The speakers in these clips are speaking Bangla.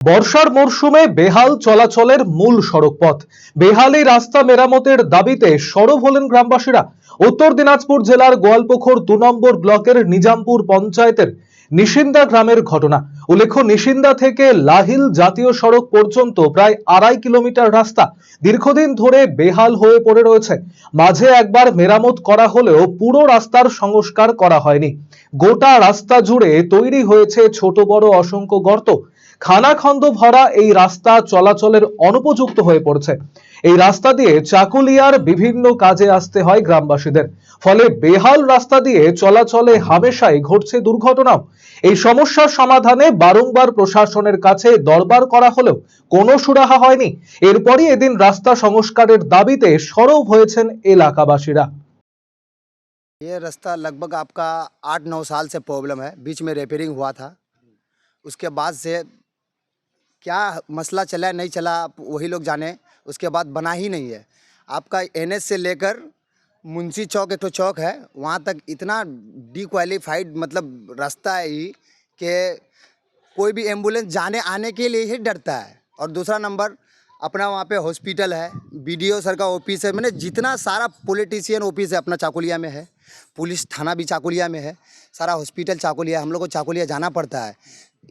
বর্ষার মরশুমে বেহাল চলাচলের মূল সড়ক পথ বেহালি রাস্তা মেরামতের দাবিতে সরব হলেন গ্রামবাসীরা। উত্তর দিনাজপুর জেলার গোয়ালপুখর দু নম্বর ব্লকের নিজামপুর পঞ্চায়েতের নিশিন্দা গ্রামের ঘটনা। উল্লেখ্য, নিশিন্দা থেকে লাহিল জাতীয় সড়ক পর্যন্ত প্রায় আড়াই কিলোমিটার রাস্তা দীর্ঘদিন ধরে বেহাল হয়ে পড়ে রয়েছে। মাঝে একবার মেরামত করা হলেও পুরো রাস্তার সংস্কার করা হয়নি। গোটা রাস্তা জুড়ে তৈরি হয়েছে ছোট বড় অসংখ্য গর্ত। খানাখন্দ ভরা এই রাস্তা চলাচলের অনুপযুক্ত হয়ে পড়ছে এই রাস্তা দিয়ে চাকুলিয়ার বিভিন্ন কাজে আসতে হয় গ্রামবাসীদের ফলে বেহাল রাস্তা দিয়ে চলাচলে হামেশাই ঘটছে দুর্ঘটনাও এই সমস্যার সমাধানে বারংবার প্রশাসনের কাছে দরবার করা হলেও কোনো সুরাহা হয়নি এরপরই এদিন রাস্তা সংস্কারের দাবিতে সরব হয়েছেন এলাকাবাসীরা ये रास्ता लगभग आपका आठ नौ साल से प्रॉब्लम है बीच में रिपेयरिंग हुआ था उसके बाद से क्या मसला चला नहीं चला, आप वही लोग जाने, उसके बाद बना ही नहीं है। आपका एन से लेकर मुंशी चौक, एक तो चौक है, वहाँ तक इतना डिक्वालीफाइड मतलब रास्ता है ही कि कोई भी एंबुलेंस जाने, आने के लिए ही डरता है। और दूसरा नंबर अपना वहाँ पे हॉस्पिटल है बीडीओ सर का ऑफ़िस है, मैंने जितना सारा पॉलिटिशियन ऑफ़िस है अपना चाकुलिया में है, पुलिस थाना भी चाकुलिया में है, सारा हॉस्पिटल चाकुलिया, हम लोग को चाकुलिया जाना पड़ता है।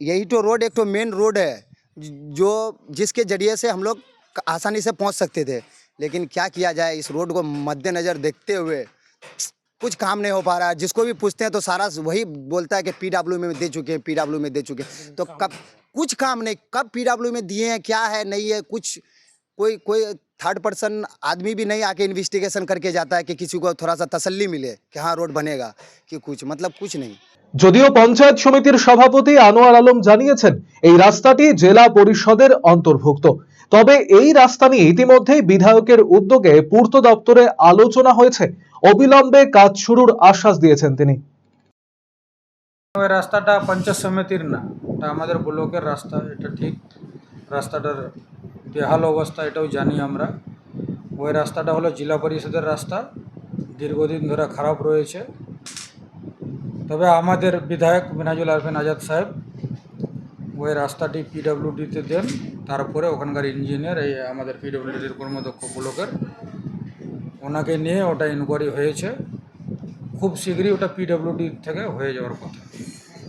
यही तो रोड एक तो मेन रोड है। जो जिसके जरिए से हम लोग आसानी से पहुंच सकते थे लेकिन क्या किया जाए इस रोड को मद्देनज़र देखते हुए कुछ काम नहीं हो पा रहा है जिसको भी पूछते हैं तो सारा वही बोलता है कि पीडब्ल्यू में दे चुके हैं पीडब्ल्यू में दे चुके हैं तो कब कुछ काम नहीं कब पीडब्ल्यू में दिए हैं क्या है नहीं है कुछ कोई कोई थर्ड पर्सन आदमी भी नहीं आके इन्वेस्टिगेशन करके जाता है कि किसी को थोड़ा सा तसल्ली मिले कि हाँ रोड बनेगा कि कुछ मतलब कुछ नहीं যদিও পঞ্চায়েত সমিতির সভাপতি আনোয়ার আলম জানিয়েছেন এই রাস্তাটি জেলা পরিষদের অন্তর্ভুক্ত। তবে এই রাস্তা নিয়ে ইতিমধ্যেই বিধায়কের উদ্যোগে পূর্ত দপ্তরে আলোচনা হয়েছে। অবিলম্বে কাজ শুরুর আশ্বাস দিয়েছেন তিনি। রাস্তাটা পঞ্চায়েত সমিতির না, এটা আমাদের ব্লকের রাস্তা, এটা ঠিক। রাস্তাটার বেহাল অবস্থা, এটাও জানি আমরা। ওই রাস্তাটা হলো জেলা পরিষদের রাস্তা, দীর্ঘদিন ধরে খারাপ রয়েছে। তবে আমাদের বিধায়ক মিনাজুল আরফিন আজাদ সাহেব ওই রাস্তাটি পিডাব্লিউডিতে দেন। তারপরে ওখানকার ইঞ্জিনিয়ার এই আমাদের পিডাব্লিউডির কর্মদক্ষ ব্লকের ওনাকে নিয়ে ওটা ইনকোয়ারি হয়েছে। খুব শীঘ্রই ওটা পিডাব্লিউডি থেকে হয়ে যাওয়ার কথা।